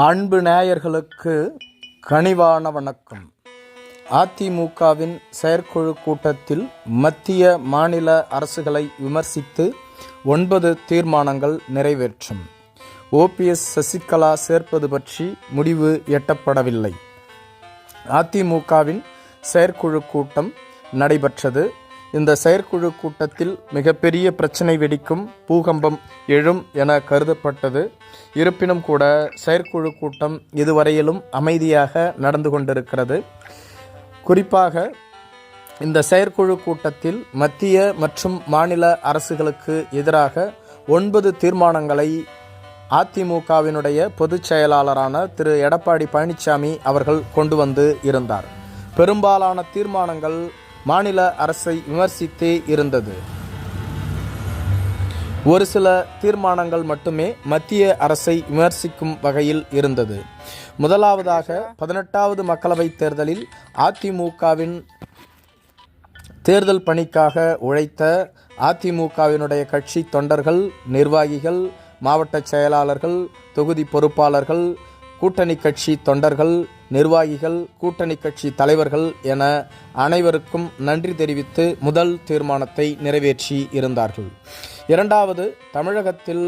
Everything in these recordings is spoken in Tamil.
அன்பு நேயர்களுக்கு கனிவான வணக்கம். அதிமுகவின் செயற்குழு கூட்டத்தில் மத்திய மாநில அரசுகளை விமர்சித்து ஒன்பது தீர்மானங்கள் நிறைவேற்றும். ஓபிஎஸ் சசிகலா சேர்ப்பது பற்றி முடிவு எட்டப்படவில்லை. அதிமுகவின் செயற்குழு கூட்டம் நடைபெற்றது. இந்த செயற்குழு கூட்டத்தில் மிகப்பெரிய பிரச்சனை வெடிக்கும் பூகம்பம் எழும் என கருதப்பட்டது. இருப்பினும் கூட செயற்குழு கூட்டம் இதுவரையிலும் அமைதியாக நடந்து கொண்டிருக்கிறது. குறிப்பாக இந்த செயற்குழு கூட்டத்தில் மத்திய மற்றும் மாநில அரசுகளுக்கு எதிராக ஒன்பது தீர்மானங்களை அதிமுகவினுடைய பொதுச் செயலாளரான திரு. எடப்பாடி பழனிசாமி அவர்கள் கொண்டு வந்து இருந்தார். பெரும்பாலான தீர்மானங்கள் மாநில அரசை விமர்சித்தே இருந்தது. ஒரு சில தீர்மானங்கள் மட்டுமே மத்திய அரசை விமர்சிக்கும் வகையில் இருந்தது. முதலாவதாக பதினெட்டாவது மக்களவைத் தேர்தலில் அதிமுகவின் தேர்தல் பணிக்காக உழைத்த அதிமுகவினுடைய கட்சி தொண்டர்கள் நிர்வாகிகள் மாவட்ட செயலாளர்கள் தொகுதி பொறுப்பாளர்கள் கூட்டணி கட்சி தொண்டர்கள் நிர்வாகிகள் கூட்டணி கட்சி தலைவர்கள் என அனைவருக்கும் நன்றி தெரிவித்து முதல் தீர்மானத்தை நிறைவேற்றி இருந்தார்கள். இரண்டாவது தமிழகத்தில்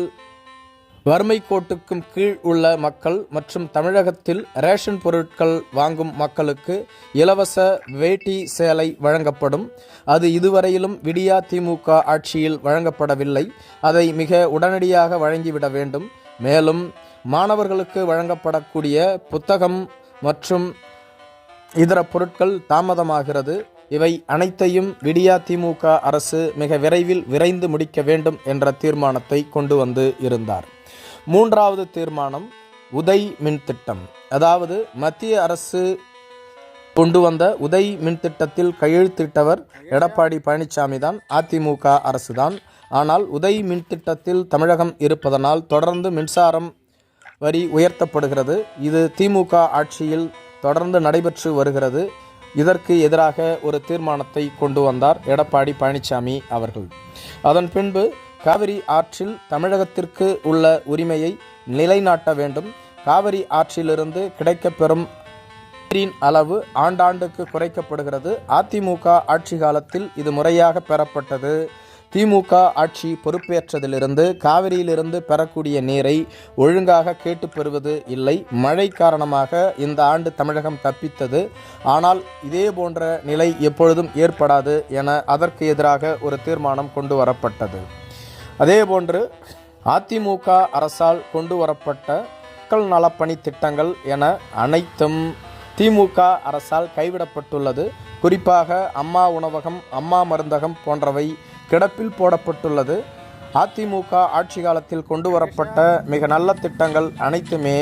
வறுமை கோட்டுக்கும் கீழ் உள்ள மக்கள் மற்றும் தமிழகத்தில் ரேஷன் பொருட்கள் வாங்கும் மக்களுக்கு இலவச வேட்டி சேலை வழங்கப்படும். அது இதுவரையிலும் விடியா திமுக ஆட்சியில் வழங்கப்படவில்லை. அதை மிக உடனடியாக வழங்கிவிட வேண்டும். மேலும் மாணவர்களுக்கு வழங்கப்படக்கூடிய புத்தகம் மற்றும் இதர பொருட்கள் தாமதமாகிறது. இவை அனைத்தையும் விடியா திமுக அரசு மிக விரைவில் விரைந்து முடிக்க வேண்டும் என்ற தீர்மானத்தை கொண்டு வந்து இருந்தார். மூன்றாவது தீர்மானம் உதய் மின் திட்டம். அதாவது மத்திய அரசு கொண்டு வந்த உதய் மின் திட்டத்தில் கையெழுத்திட்டவர் எடப்பாடி பழனிசாமி தான் அதிமுக அரசுதான். ஆனால் உதய் மின் திட்டத்தில் தமிழகம் இருப்பதனால் தொடர்ந்து மின்சாரம் வரி உயர்த்தப்படுகிறது. இது திமுக ஆட்சியில் தொடர்ந்து நடைபெற்று வருகிறது. இதற்கு எதிராக ஒரு தீர்மானத்தை கொண்டு வந்தார் எடப்பாடி பழனிசாமி அவர்கள். அதன் பின்பு காவிரி ஆற்றில் தமிழகத்திற்கு உள்ள உரிமையை நிலைநாட்ட வேண்டும். காவிரி ஆற்றிலிருந்து கிடைக்கப்பெறும் நீரின் அளவு ஆண்டாண்டுக்கு குறைக்கப்படுகிறது. அதிமுக ஆட்சி காலத்தில் இது முறையாக பெறப்பட்டது. திமுக ஆட்சி பொறுப்பேற்றதிலிருந்து காவிரியிலிருந்து பெறக்கூடிய நீரை ஒழுங்காக கேட்டு பெறுவது இல்லை. மழை காரணமாக இந்த ஆண்டு தமிழகம் தப்பித்தது. ஆனால் இதே போன்ற நிலை எப்பொழுதும் ஏற்படாது என அதற்கு எதிராக ஒரு தீர்மானம் கொண்டு வரப்பட்டது. அதேபோன்று அதிமுக அரசால் கொண்டு வரப்பட்ட மக்கள் நலப்பணி திட்டங்கள் என அனைத்தும் திமுக அரசால் கைவிடப்பட்டுள்ளது. குறிப்பாக அம்மா உணவகம் அம்மா மருந்தகம் போன்றவை கிடப்பில் போடப்பட்டுள்ளது. அதிமுக ஆட்சி காலத்தில் கொண்டு வரப்பட்ட மிக நல்ல திட்டங்கள் அனைத்துமே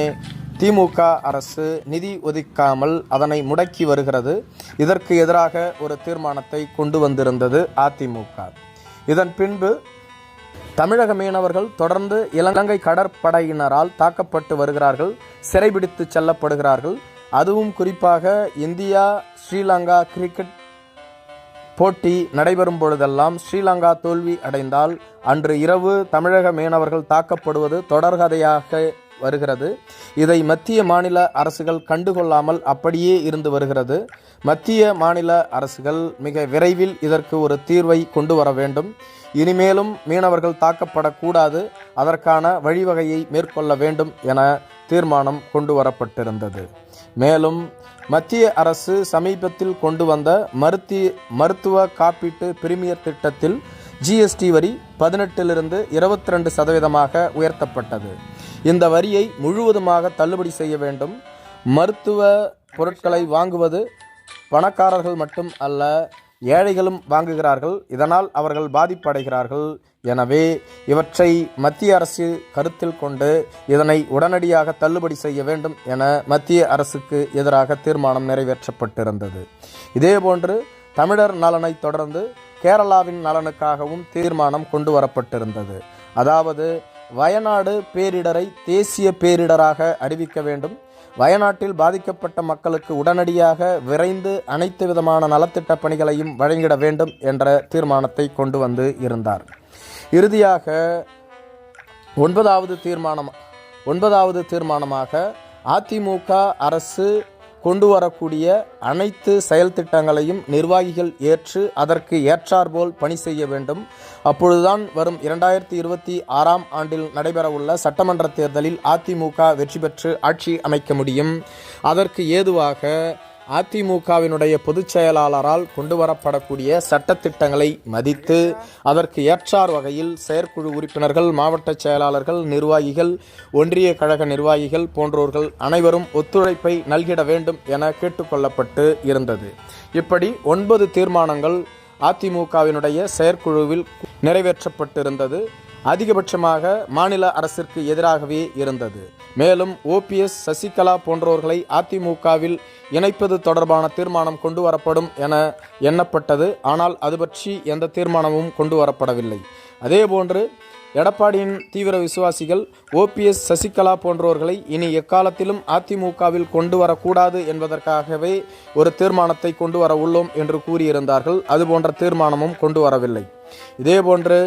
திமுக அரசு நிதி ஒதுக்காமல் அதனை முடக்கி வருகிறது. இதற்கு எதிராக ஒரு தீர்மானத்தை கொண்டு வந்திருந்தது அதிமுக. இதன் பின்பு தமிழக மீனவர்கள் தொடர்ந்து இலங்கை கடற்படையினரால் தாக்கப்பட்டு வருகிறார்கள் சிறைபிடித்து செல்லப்படுகிறார்கள். அதுவும் குறிப்பாக இந்தியா ஸ்ரீலங்கா கிரிக்கெட் போட்டி நடைபெறும் பொழுதெல்லாம் ஸ்ரீலங்கா தோல்வி அடைந்தால் அன்று இரவு தமிழக மீனவர்கள் தாக்கப்படுவது தொடர்கதையாக வருகிறது. இதை மத்திய மாநில அரசுகள் கண்டுகொள்ளாமல் அப்படியே இருந்து வருகிறது. மத்திய மாநில அரசுகள் மிக விரைவில் இதற்கு ஒரு தீர்வை கொண்டு வர வேண்டும். இனிமேலும் மீனவர்கள் தாக்கப்படக்கூடாது. அதற்கான வழிவகையை மேற்கொள்ள வேண்டும் என தீர்மானம் கொண்டு வரப்பட்டிருந்தது. மேலும் மத்திய அரசு சமீபத்தில் கொண்டு வந்த மருத்தி மருத்துவ காப்பீட்டு பிரிமியர் திட்டத்தில் ஜிஎஸ்டி வரி பதினெட்டிலிருந்து இருபத்தி ரெண்டு சதவீதமாக உயர்த்தப்பட்டது. இந்த வரியை முழுவதுமாக தள்ளுபடி செய்ய வேண்டும். மருத்துவ பொருட்களை வாங்குவது பணக்காரர்கள் மட்டும் அல்ல ஏழைகளும் வாங்குகிறார்கள். இதனால் அவர்கள் பாதிப்படைகிறார்கள். எனவே இவற்றை மத்திய அரசு கருத்தில் கொண்டு இதனை உடனடியாக தள்ளுபடி செய்ய வேண்டும் என மத்திய அரசுக்கு எதிராக தீர்மானம் நிறைவேற்றப்பட்டிருந்தது. இதேபோன்று தமிழர் நலனை தொடர்ந்து கேரளாவின் நலனுக்காகவும் தீர்மானம் கொண்டு வரப்பட்டிருந்தது. அதாவது வயநாடு பேரிடரை தேசிய பேரிடராக அறிவிக்க வேண்டும். வயநாட்டில் பாதிக்கப்பட்ட மக்களுக்கு உடனடியாக விரைந்து அனைத்து விதமான நலத்திட்ட பணிகளையும் வழங்கிட வேண்டும் என்ற தீர்மானத்தை கொண்டு வந்து இருந்தார். இறுதியாக ஒன்பதாவது தீர்மானம் ஒன்பதாவது தீர்மானமாக அதிமுக அரசு கொண்டு வரக்கூடிய அனைத்து செயல் திட்டங்களையும் நிர்வாகிகள் ஏற்று அதற்கு ஏற்றாற்போல் பணி செய்ய வேண்டும். அப்பொழுதுதான் வரும் இரண்டாயிரத்தி இருபத்தி ஆறாம் ஆண்டில் நடைபெறவுள்ள சட்டமன்ற தேர்தலில் அதிமுக வெற்றி பெற்று ஆட்சி அமைக்க முடியும். அதற்கு ஏதுவாக அதிமுகவினுடைய பொதுச் செயலாளரால் கொண்டு வரப்படக்கூடிய சட்டத்திட்டங்களை மதித்து அதற்கு ஏற்றார் வகையில் செயற்குழு உறுப்பினர்கள் மாவட்ட செயலாளர்கள் நிர்வாகிகள் ஒன்றிய கழக நிர்வாகிகள் போன்றோர்கள் அனைவரும் ஒத்துழைப்பை நல்கிட வேண்டும் என கேட்டுக்கொள்ளப்பட்டு இருந்தது. இப்படி ஒன்பது தீர்மானங்கள் அதிமுகவினுடைய செயற்குழுவில் நிறைவேற்றப்பட்டிருந்தது. அதிகபட்சமாக மாநில அரசிற்கு எதிராகவே இருந்தது. மேலும் ஓபிஎஸ் சசிகலா போன்றோர்களை அதிமுகவில் இணைப்பது தொடர்பான தீர்மானம் கொண்டு வரப்படும் என எண்ணப்பட்டது. ஆனால் அது பற்றி எந்த தீர்மானமும் கொண்டு வரப்படவில்லை. அதேபோன்று எடப்பாடியின் தீவிர விசுவாசிகள் ஓபிஎஸ் சசிகலா போன்றோர்களை இனி எக்காலத்திலும் அதிமுகவில் கொண்டு வரக்கூடாது என்பதற்காகவே ஒரு தீர்மானத்தை கொண்டு வர உள்ளோம் என்று கூறியிருந்தார்கள். அதுபோன்ற தீர்மானமும் கொண்டு வரவில்லை. இதேபோன்று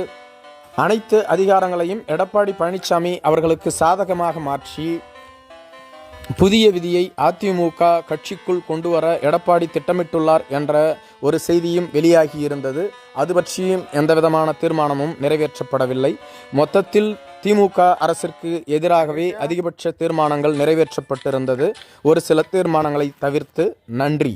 அனைத்து அதிகாரங்களையும் எடப்பாடி பழனிசாமி அவர்களுக்கு சாதகமாக மாற்றி புதிய விதியை அதிமுக கட்சிக்குள் கொண்டு வர எடப்பாடி திட்டமிட்டுள்ளார் என்ற ஒரு செய்தியும் வெளியாகியிருந்தது. அது பற்றியும் எந்தவிதமான தீர்மானமும் நிறைவேற்றப்படவில்லை. மொத்தத்தில் திமுக அரசிற்கு எதிராகவே அதிகபட்ச தீர்மானங்கள் நிறைவேற்றப்பட்டிருந்தது. ஒரு சில தீர்மானங்களை தவிர்த்து நன்றி.